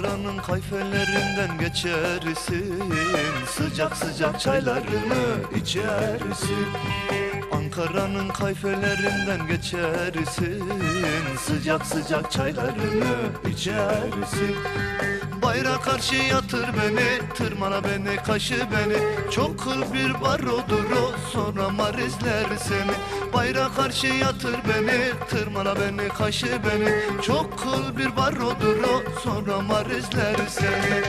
Ankara'nın kayfelerinden geçersin. Sıcak sıcak çaylarını içersin. Ankara'nın kayfelerinden geçersin. Sıcak sıcak çaylarını içersin. Bayrağa karşı yatır beni Tırmana beni kaşı beni. Çok kıl bir barodur o Sonra marizler seni. Bayrağa karşı yatır beni Tırmana beni kaşı beni. Çok kıl bir barodur o Sonra marizler seni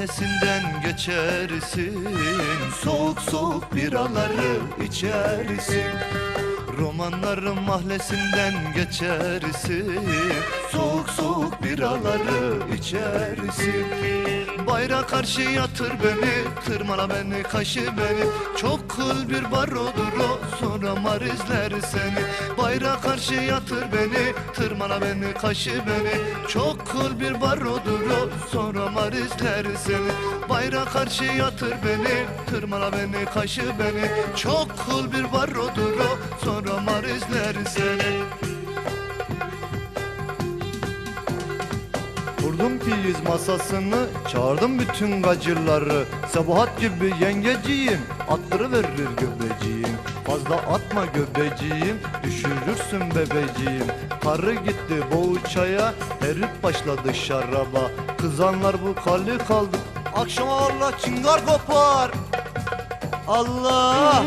Mahallesinden geçersin? Soğuk soğuk biraları içersin. Romanların mahallesinden geçersin. Soğuk soğuk biraları içersin. Bayrağa karşı yatır beni Tırmana beni kaşı beni. Çok kıl bir barodur o Sonra marizler seni. Bayrağa karşı yatır beni Tırmana beni kaşı beni. Çok kıl bir barodur Sonra marizler seni. Bayrağa karşı yatır beni. Tırmana beni kaşı beni. Çok kıl bir barodur o. Sonra marizler seni Kurdum piyiz masasını, çağırdım bütün gacırları. Sabahat gibi yengeciğim, attırıverir göbeciğim. Fazla atma göbeciğim, düşürürsün bebeciğim Karı gitti boğuçaya, herif başladı şaraba. Kızanlar bu kalli kaldı, akşama Allah çıngar kopar. Allah